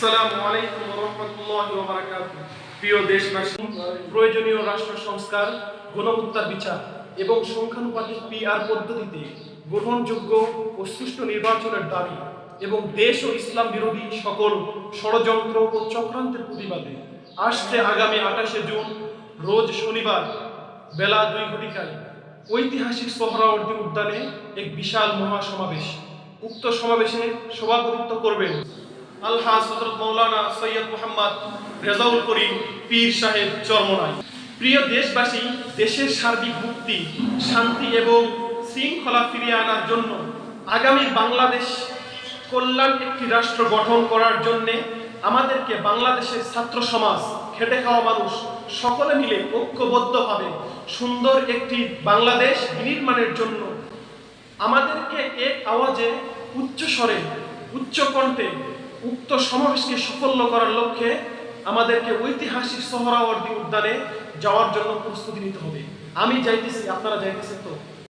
আসসালামু আলাইকুম রহমতুল্লাহি প্রয়োজনীয় রাষ্ট্র সংস্কার, গণহত্যার বিচার এবং সংখ্যানুপাতিক পিআর পদ্ধতিতে গ্রহণযোগ্য ও সুষ্ঠু নির্বাচনের দাবি এবং দেশ ও ইসলাম বিরোধী সকল ষড়যন্ত্র ও চক্রান্তের প্রতিবাদে আসছে আগামী আঠাশে জুন, রোজ শনিবার, বেলা দুই ঘটিকায় ঐতিহাসিক সোহরাওয়ার্দী উদ্যানে এক বিশাল মহাসমাবেশ। উক্ত সমাবেশে সভাপতিত্ব করবেন আলহাজ হজরত মৌলানা সৈয়দ মোহাম্মদ রেজাউল করিম পীর সাহেব প্রিয় দেশবাসী, দেশের সার্বিক মুক্তি, শান্তি এবং শৃঙ্খলা ফিরিয়ে আনার জন্য আগামী বাংলাদেশ কল্যাণ একটি রাষ্ট্র গঠন করার জন্যে আমাদেরকে বাংলাদেশের ছাত্র সমাজ, খেটে খাওয়া মানুষ সকলে মিলে ঐক্যবদ্ধভাবে সুন্দর একটি বাংলাদেশ বিনির্মাণের জন্য আমাদেরকে এক আওয়াজে উচ্চ স্বরে উক্ত সমাবেশকে সাফল্য করার লক্ষ্যে আমাদেরকে ঐতিহাসিক সোহরাওয়ার্দী উদ্যানে যাওয়ার জন্য প্রস্তুতি নিতে হবে। আমি যাইতেছি, আপনারা যাইতেছেন তো?